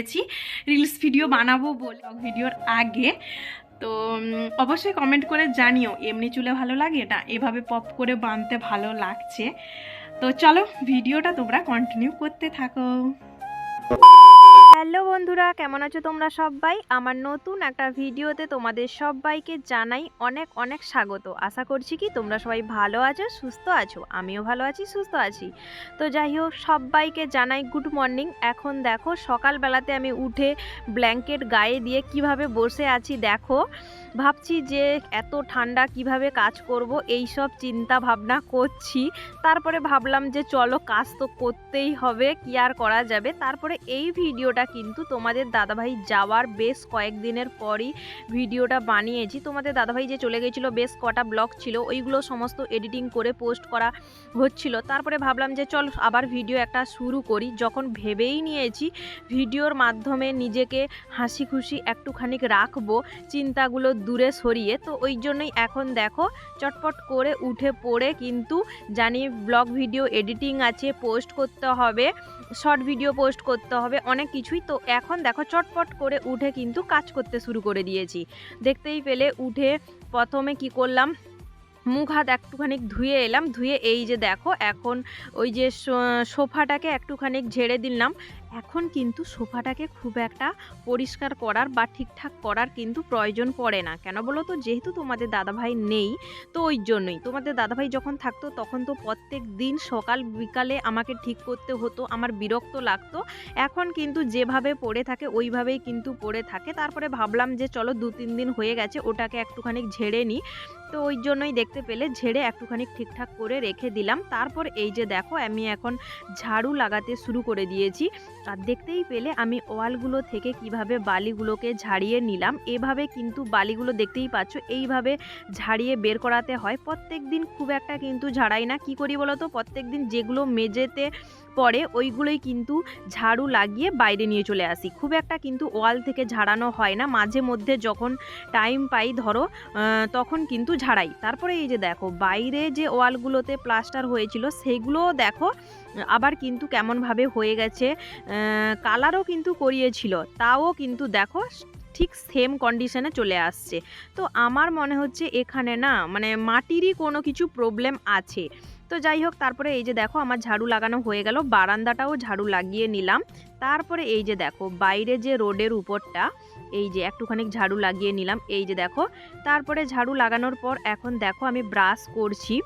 হয়েছি reels video বানাবো বলে ভিডিওর আগে। তো অবশ্যই কমেন্ট করে জানিও, এমনি চুলে ভালো লাগে? না, এভাবে পপ করে বানতে ভালো লাগছে। তো চলো ভিডিওটা তোমরা কন্টিনিউ করতে থাকো। হ্যালো বন্ধুরা, কেমন আছো তোমরা সবাই? আমার নতুন একটা ভিডিওতে তোমাদের সবাইকে জানাই অনেক অনেক স্বাগত। আশা করছি কি তোমরা সবাই ভালো আছো, সুস্থ আছো? আমিও ভালো আছি, সুস্থ আছি। তো যাই হোক, সবাইকে জানাই গুড মর্নিং। এখন দেখো, সকালবেলাতে আমি উঠে ব্ল্যাঙ্কেট গায়ে দিয়ে কীভাবে বসে আছি দেখো। ভাবছি যে এত ঠান্ডা কীভাবে কাজ করব এই সব চিন্তা ভাবনা করছি। তারপরে ভাবলাম যে চলো কাজ তো করতেই হবে, কি আর করা যাবে? তারপরে এই ভিডিওটা কিন্তু তোমাদের দাদাভাই যাওয়ার বেশ কয়েকদিনের পরই ভিডিওটা বানিয়েছি। তোমাদের দাদাভাই যে চলে গেছিল, বেশ কটা ব্লগ ছিল, ওইগুলো সমস্ত এডিটিং করে পোস্ট করা হচ্ছিল। তারপরে ভাবলাম যে চল আবার ভিডিও একটা শুরু করি। যখন ভেবেই নিয়েছি ভিডিওর মাধ্যমে নিজেকে হাসি খুশি একটুখানি রাখব, চিন্তাগুলো দূরে সরিয়ে। তো ওই জন্যই এখন দেখো, চটপট করে উঠে পড়ে কিন্তু জানি ব্লগ ভিডিও এডিটিং আছে, পোস্ট করতে হবে, শর্ট ভিডিও পোস্ট করতে হবে, অনেক কিছুই তো এখন দেখো চটপট করে উঠে কিন্তু কাজ করতে শুরু করে দিয়েছি। দেখতেই পেলে উঠে প্রথমে কি করলাম, মুখ হাত একটুখানি ধুয়ে এলাম, ধুয়ে এই যে দেখো এখন ওই যে সোফাটাকে একটুখানি ঝেড়ে দিলাম এখন কিন্তু সোফাটাকে খুব একটা পরিষ্কার করার বা ঠিকঠাক করার কিন্তু প্রয়োজন পড়ে না। কেন বলো তো? যেহেতু তোমাদের দাদাভাই নেই, তো ওই জন্যই। তোমাদের দাদাভাই যখন থাকতো, তখন তো প্রত্যেক দিন সকাল বিকালে আমাকে ঠিক করতে হতো, আমার বিরক্ত লাগতো। এখন কিন্তু যেভাবে পড়ে থাকে, ওইভাবেই কিন্তু পড়ে থাকে। তারপরে ভাবলাম যে, চলো দু তিন দিন হয়ে গেছে, ওটাকে একটুখানি ঝেড়ে নিই। তো ওই জন্যই দেখতে পেলে ঝেড়ে একটুখানি ঠিকঠাক করে রেখে দিলাম। তারপর এই যে দেখো, আমি এখন ঝাড়ু লাগাতে শুরু করে দিয়েছি। আর দেখতেই পেলে আমি ওয়ালগুলো থেকে কীভাবে বালিগুলোকে ঝাড়িয়ে নিলাম। এভাবে কিন্তু বালিগুলো দেখতেই পাচ্ছ, এইভাবে ঝাড়িয়ে বের করাতে হয়। প্রত্যেক দিন খুব একটা কিন্তু ঝাড়াই না। কি করি বলো তো? প্রত্যেক দিন যেগুলো মেঝেতে পড়ে ওইগুলোই কিন্তু ঝাড়ু লাগিয়ে বাইরে নিয়ে চলে আসি। খুব একটা কিন্তু ওয়াল থেকে ঝাড়ানো হয় না। মাঝে মধ্যে যখন টাইম পাই ধরো তখন কিন্তু ঝাড়াই। তারপরে এই যে দেখো, বাইরে যে ওয়ালগুলোতে প্লাস্টার হয়েছিল সেইগুলোও দেখো, আবার কিন্তু কেমনভাবে হয়ে গেছে কালারও কিন্তু করিয়েছিল। তাও কিন্তু দেখো, ঠিক সেম কন্ডিশনে চলে আসছে। তো আমার মনে হচ্ছে এখানে না মানে মাটিরই কোনো কিছু প্রবলেম আছে। তো যাই হোক, তারপরে এই যে দেখো আমার ঝাড়ু লাগানো হয়ে গেল, বারান্দাটাও ঝাড়ু লাগিয়ে নিলাম। তারপরে এই যে দেখো, বাইরে যে রোডের উপরটা, এই যে একটুখানি ঝাড়ু লাগিয়ে নিলাম, এই যে দেখো। তারপরে ঝাড়ু লাগানোর পর এখন দেখো আমি ব্রাশ করছি।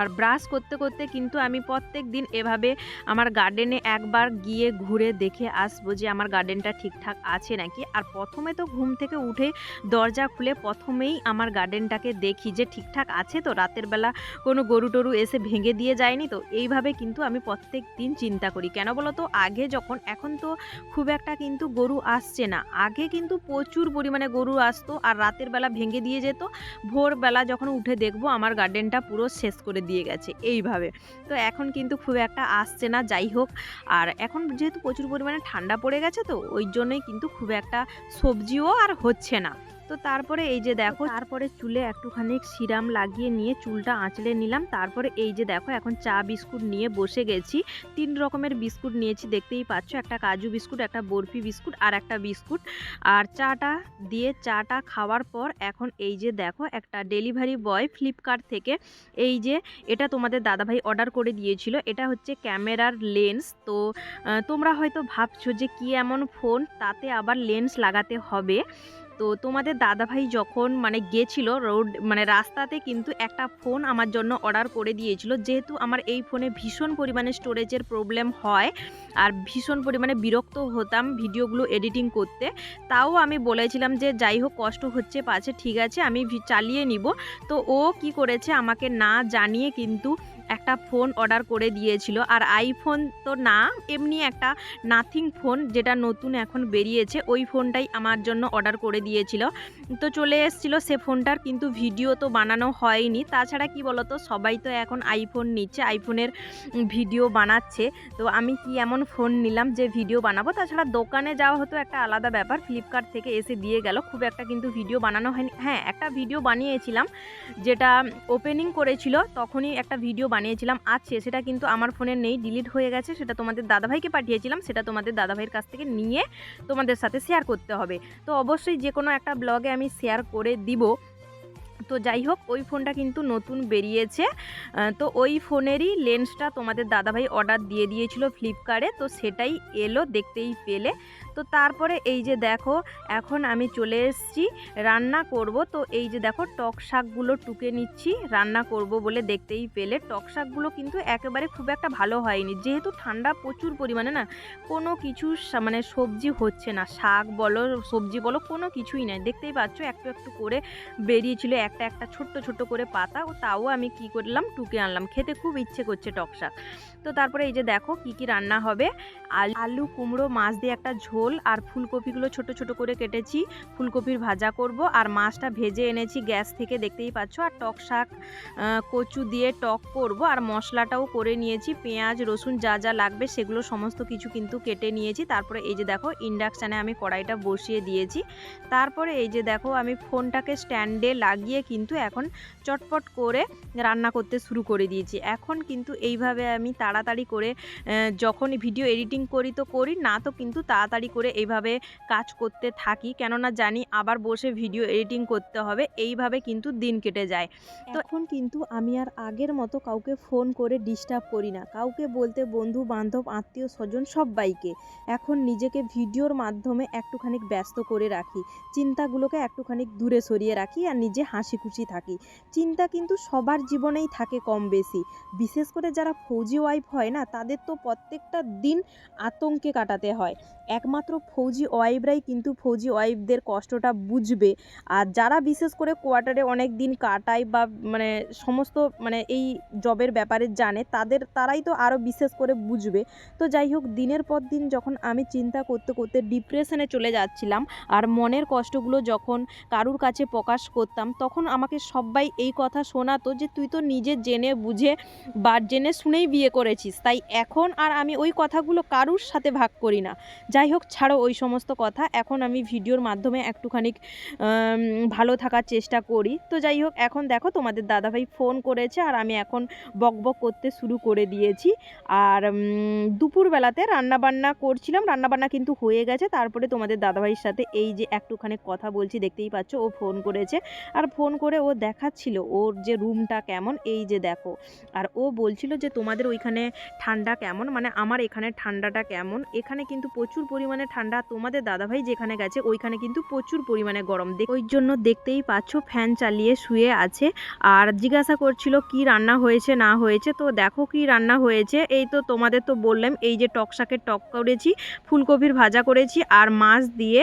আর ব্রাশ করতে করতে কিন্তু আমি প্রত্যেক দিন এভাবে আমার গার্ডেনে একবার গিয়ে ঘুরে দেখে আসব যে আমার গার্ডেনটা ঠিকঠাক আছে নাকি। আর প্রথমে তো ঘুম থেকে উঠে দরজা খুলে প্রথমেই আমার গার্ডেনটাকে দেখি যে ঠিকঠাক আছে তো। রাতের বেলা কোনো গরু টরু এসে ভেঙে দিয়ে যায়নি তো। এইভাবে কিন্তু আমি প্রত্যেক দিন চিন্তা করি। কেন বলো তো আগে যখন, এখন তো খুব একটা কিন্তু গরু আসছে না। আগে কিন্তু প্রচুর পরিমাণে গরু আসতো আর রাতের বেলা ভেঙে দিয়ে যেত। ভোরবেলা যখন উঠে দেখব আমার গার্ডেনটা পুরো শেষ করে দিয়ে গেছে এইভাবে। তো এখন কিন্তু খুব একটা আসছে না, যাই হোক। আর এখন যেহেতু প্রচুর পরিমাণে ঠান্ডা পড়ে গেছে তো, ওই জন্যই কিন্তু খুব একটা সবজিও আর হচ্ছে না। তো তারপরে এই যে দেখো তারপরে চুলে একটুখানি সিরাম লাগিয়ে নিয়ে চুলটা আঁচড়ে নিলাম। তারপরে এই যে দেখো এখন চা বিস্কুট নিয়ে বসে গেছি। তিন রকমের বিস্কুট নিয়েছি দেখতেই পাচ্ছ। একটা কাজু বিস্কুট একটা বরফি বিস্কুট আর একটা বিস্কুট। আর চাটা দিয়ে চাটা খাওয়ার পর এখন এই যে দেখো একটা ডেলিভারি বয় ফ্লিপকার্ট থেকে এই যে এটা তোমাদের দাদাভাই অর্ডার করে দিয়েছিল। এটা হচ্ছে ক্যামেরার লেন্স। তো তোমরা হয়তো ভাবছ যে কি এমন ফোন? তাতে আবার লেন্স লাগাতে হবে। তো তোমাদের দাদাভাই যখন মানে গেছিল রোড মানে রাস্তাতে কিন্তু একটা ফোন আমার জন্য অর্ডার করে দিয়েছিল। যেহেতু আমার এই ফোনে ভীষণ পরিমাণে স্টোরেজের প্রবলেম হয় আর ভীষণ পরিমাণে বিরক্ত হতাম ভিডিওগুলো এডিটিং করতে। তাও আমি বলেছিলাম যে, যাই হোক, কষ্ট হচ্ছে, পাছে, ঠিক আছে, আমি চালিয়ে নিব। তো ও কি করেছে, আমাকে না জানিয়ে কিন্তু একটা ফোন অর্ডার করে দিয়েছিল। আর আইফোন তো না, এমনি একটা নাথিং ফোন যেটা নতুন এখন বেরিয়েছে, ওই ফোনটাই আমার জন্য অর্ডার করে দিয়েছিল। তো চলে এসেছিল সে ফোনটার কিন্তু ভিডিও তো বানানো হয়নি। তাছাড়া কি বলতো, সবাই তো এখন আইফোন নিচ্ছে আইফোনের ভিডিও বানাচ্ছে। তো আমি কি এমন ফোন নিলাম যে ভিডিও বানাবো? তাছাড়া দোকানে যাওয়া হতো একটা আলাদা ব্যাপার ফ্লিপকার্ট থেকে এসে দিয়ে গেল। খুব একটা কিন্তু ভিডিও বানানো হয়নি। হ্যাঁ একটা ভিডিও বানিয়েছিলাম, যেটা ওপেনিং করেছিল, তখনই একটা ভিডিও বানিয়েছিলাম আছে সেটা কিন্তু আমার ফোনে নেই ডিলিট হয়ে গেছে, সেটা তোমাদের দাদাভাইকে পাঠিয়েছিলাম, সেটা তোমাদের দাদাভাইয়ের কাছ থেকে নিয়ে তোমাদের সাথে শেয়ার করতে হবে। তো অবশ্যই যে কোনো একটা ব্লগে আমি শেয়ার করে দিব। তো যাই হোক, ওই ফোনটা কিন্তু নতুন বেরিয়েছে। তো ওই ফোনেরই লেন্সটা তোমাদের দাদাভাই অর্ডার দিয়ে দিয়েছিল ফ্লিপকার্টে তো সেটাই এলো, দেখতেই পেলে। তো তারপরে এই যে দেখো, এখন আমি চলে এসেছি, রান্না করব। তো এই যে দেখো, টক শাকগুলো টুকে নিচ্ছি, রান্না করব বলে দেখতেই পেলে। টক শাকগুলো কিন্তু একেবারে খুব একটা ভালো হয়নি। যেহেতু ঠান্ডা প্রচুর পরিমাণে না, কোনো কিছু মানে সবজি হচ্ছে না। শাক বলো, সবজি বলো, কোনো কিছুই নাই। দেখতেই পাচ্ছ, একটু একটু করে বেরিয়েছিল একটা একটা ছোট্ট ছোট্ট করে পাতা। ও তাও আমি কি করলাম, টুকে আনলাম। খেতে খুব ইচ্ছে করছে টক শাক। তো তারপরে এই যে দেখো, কি কি রান্না হবে। আল- কুমড়ো, মাছ দিয়ে একটা ঝোল আর ফুলকপিগুলো ছোট ছোট করে কেটেছি। ফুলকপির ভাজা করব আর মাছটা ভেজে এনেছি গ্যাস থেকে, দেখতেই পাচ্ছ। আর টক শাক কচু দিয়ে টক করব আর মশলাটাও করে নিয়েছি। পেঁয়াজ, রসুন যা যা লাগবে সেগুলো সমস্ত কিছু কিন্তু কেটে নিয়েছি। তারপরে এই যে দেখো, ইন্ডাকশানে আমি কড়াইটা বসিয়ে দিয়েছি। তারপরে এই যে দেখো, আমি ফোনটাকে স্ট্যান্ডে লাগিয়ে কিন্তু এখন চটপট করে রান্না করতে শুরু করে দিয়েছি। এখন কিন্তু এইভাবে আমি তাড়াতাড়ি করে যখন ভিডিও এডিটিং করি তো করি, না তো কিন্তু তাড়াতাড়ি করে এইভাবে কাজ করতে থাকি। কেননা জানি আবার বসে ভিডিও এডিটিং করতে হবে, এইভাবে কিন্তু দিন কেটে যায়। তো এখন কিন্তু আমি আর আগের মতো কাউকে ফোন করে ডিস্টার্ব করি না। কাউকে বলতে বন্ধু, বান্ধব, আত্মীয়, স্বজন সবাইকে এখন নিজেকে ভিডিওর মাধ্যমে একটুখানি ব্যস্ত করে রাখি। চিন্তাগুলোকে একটুখানি দূরে সরিয়ে রাখি আর নিজে হাসি খুশি থাকি। চিন্তা কিন্তু সবার জীবনেই থাকে কম বেশি। বিশেষ করে যারা ফৌজি ওয়াইফ হয় না, তাদের তো প্রত্যেকটা দিন আতঙ্কে কাটাতে হয়। একমাত্র ফৌজি ওয়াইফরাই কিন্তু ফৌজি ওয়াইফদের কষ্টটা বুঝবে। আর যারা বিশেষ করে কোয়ার্টারে অনেক দিন কাটায় বা মানে সমস্ত মানে এই জবের ব্যাপারে জানে, তাদের, তারাই তো আরও বিশেষ করে বুঝবে। তো যাই হোক, দিনের পর দিন যখন আমি চিন্তা করতে করতে ডিপ্রেশনে চলে যাচ্ছিলাম আর মনের কষ্টগুলো যখন কারুর কাছে প্রকাশ করতাম, তখন আমাকে সবাই এই কথা শোনাতো যে, তুই তো নিজে জেনে বুঝে বা জেনে শুনেই বিয়ে করেছিস। তাই এখন আর আমি ওই কথাগুলো কারুর সাথে ভাগ করি না। যাই হোক ছাড়ো ওই সমস্ত কথা এখন আমি ভিডিওর মাধ্যমে একটুখানি ভালো থাকার চেষ্টা করি। তো যাই হোক, এখন দেখো তোমাদের দাদাভাই ফোন করেছে আর আমি এখন বকবক করতে শুরু করে দিয়েছি। আর দুপুরবেলাতে রান্নাবান্না করছিলাম। রান্নাবান্না কিন্তু হয়ে গেছে। তারপরে তোমাদের দাদাভাইয়ের সাথে এই যে একটুখানি কথা বলছি, দেখতেই পাচ্ছ ও ফোন করেছে। আর ফোন করে ও দেখাচ্ছিল ওর যে রুমটা কেমন, এই যে দেখো। আর ও বলছিল যে তোমাদের ওইখানে ঠান্ডা কেমন? মানে আমার এখানে ঠান্ডাটা কেমন? এখানে কিন্তু প্রচুর পরিমাণে ঠান্ডা। তোমাদের দাদাভাই যেখানে গেছে, ওইখানে কিন্তু প্রচুর পরিমাণে গরম। দেখ ওই জন্য দেখতেই পাচ্ছ, ফ্যান চালিয়ে শুয়ে আছে। আর জিজ্ঞাসা করছিল, কি রান্না হয়েছে, না হয়েছে? তো দেখো কি রান্না হয়েছে। এই তো তোমাদের তো বললাম, এই যে টক শাকের টক করেছি, ফুলকপির ভাজা করেছি, আর মাছ দিয়ে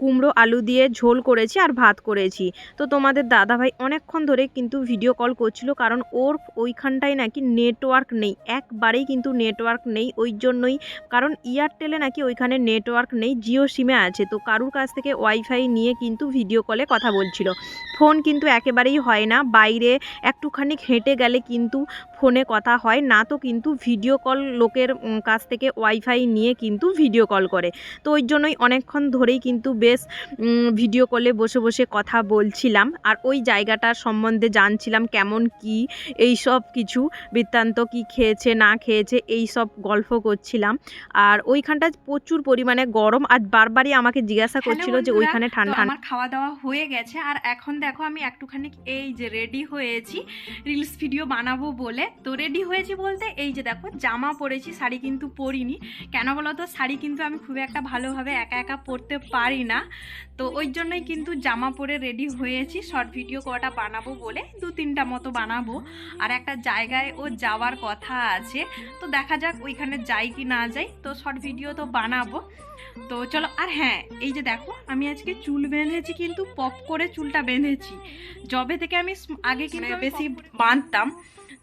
কুমড়ো, আলু দিয়ে ঝোল করেছি আর ভাত করেছি। তো তোমাদের দাদাভাই অনেকক্ষণ ধরে কিন্তু ভিডিও কল করছিল, কারণ ওর ওইখানটায় নাকি নেটওয়ার্ক নেই। একবারেই কিন্তু নেটওয়ার্ক নেই, ওই জন্যই। কারণ এয়ারটেলে নাকি ওইখানে নেটওয়ার্ক নেই, জিও সিমে আছে। তো কারুর কাছ থেকে ওয়াইফাই নিয়ে কিন্তু ভিডিও কলে কথা বলছিল। ফোন কিন্তু একেবারেই হয় না। বাইরে একটুখানি হেঁটে গেলে কিন্তু ফোনে কথা হয়। না তো কিন্তু ভিডিও কল লোকের কাছ থেকে ওয়াইফাই নিয়ে কিন্তু ভিডিও কল করে। তো ওই জন্যই অনেকক্ষণ ধরেই কিন্তু বেশ ভিডিও কলে বসে বসে কথা বলছিলাম। আর ওই জায়গাটার সম্বন্ধে জানছিলাম কেমন কি এই সব কিছু, বৃত্তান্ত কি খেয়েছে, না খেয়েছে এই সব গল্প করছিলাম। আর ওইখানটা প্রচুর পরিমাণে গরম আর বারবারই আমাকে জিজ্ঞাসা করছিল যে ওইখানে ঠান্ডা আমার খাওয়া দাওয়া হয়ে গেছে আর এখন দেখো আমি একটুখানি এই যে রেডি হয়েছি রিলস ভিডিও বানাবো বলে। তো রেডি হয়েছি বলতে এই যে দেখো জামা পরেছি শাড়ি কিন্তু পরিনি। কেন বলো তো শাড়ি কিন্তু আমি খুব একটা ভালোভাবে একা একা পরতে পারি না। তো ওই জন্যই কিন্তু জামা পরে রেডি হয়েছি শর্ট ভিডিও কটা বানাবো বলে দু তিনটা মতো বানাবো। আর একটা জায়গায় ও যাওয়ার কথা আছে তো দেখা যাক ওইখানে যাই কি না যাই। তো শর্ট ভিডিও তো বানাবো। তো চলো আর হ্যাঁ এই যে দেখো আমি আজকে চুল বেঁধেছি কিন্তু পপ করে চুলটা বেঁধেছি। জবে থেকে আমি আগে কিন্তু বেশি বাঁধতাম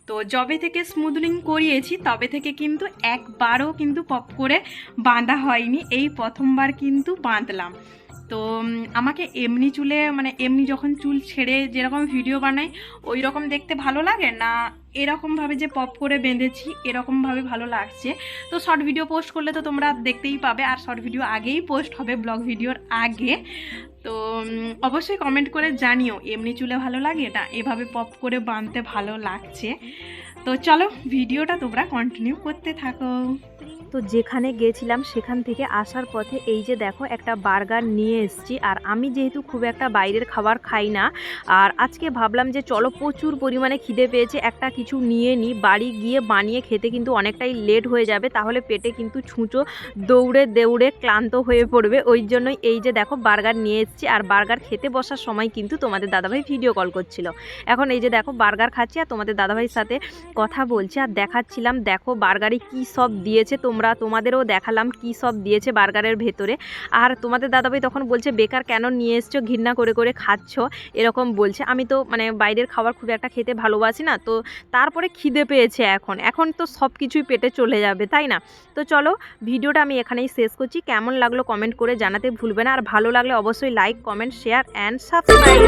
তো জবে থেকে স্মুদলিং করিয়েছি তবে থেকে কিন্তু একবারও কিন্তু পপ করে বাঁধা হয়নি এই প্রথমবার কিন্তু বাঁধলাম। তো আমাকে এমনি চুলে মানে এমনি যখন চুল ছেড়ে যেরকম ভিডিও বানাই ওই রকম দেখতে ভালো লাগে না এরকমভাবে যে পপ করে বেঁধেছি, এরকমভাবে ভালো লাগছে? তো শর্ট ভিডিও পোস্ট করলে তো তোমরা দেখতেই পাবে, আর শর্ট ভিডিও আগেই পোস্ট হবে ব্লগ ভিডিওর আগে। তো অবশ্যই কমেন্ট করে জানিও, এমনি চুলে ভালো লাগে না এভাবে পপ করে বাঁধতে ভালো লাগছে? তো চলো ভিডিওটা তোমরা কন্টিনিউ করতে থাকো। তো যেখানে গেছিলাম সেখান থেকে আসার পথে এই যে দেখো একটা বার্গার নিয়ে এসেছি। আর আমি যেহেতু খুব একটা বাইরের খাবার খাই না, আর আজকে ভাবলাম যে চলো প্রচুর পরিমাণে খিদে পেয়েছে, একটা কিছু নিয়ে নিই বাড়ি গিয়ে বানিয়ে খেতে কিন্তু অনেকটাই লেট হয়ে যাবে, তাহলে পেটে কিন্তু ছুঁচো দৌড়ে দৌড়ে ক্লান্ত হয়ে পড়বে। ওই জন্যই এই যে দেখো বার্গার নিয়ে এসেছি, আর বার্গার খেতে বসার সময় কিন্তু তোমাদের দাদাভাই ভিডিও কল করছিল। এখন এই যে দেখো বার্গার খাচ্ছি, আর তোমাদের দাদাভাইয়ের সাথে কথা বলছি, আর দেখাচ্ছিলাম, দেখো বার্গারে কি সব দিয়েছে তোমরা তোমাদেরও দেখালাম কি সব দিয়েছে বার্গারের ভেতরে। আর তোমাদের দাদাভাই তখন বলছে, বেকার কেন নিয়ে এসছো? ঘৃণা করে করে খাচ্ছ? এরকম বলছে। আমি তো মানে বাইরের খাবার খুব একটা খেতে ভালোবাসি না, তো তারপরে খিদে পেয়েছে এখন। এখন তো সব কিছুই পেটে চলে যাবে, তাই না? তো চলো, ভিডিওটা আমি এখানেই শেষ করছি। কেমন লাগল কমেন্ট করে জানাতে ভুলবে না। আর ভালো লাগলে অবশ্যই like comment share and subscribe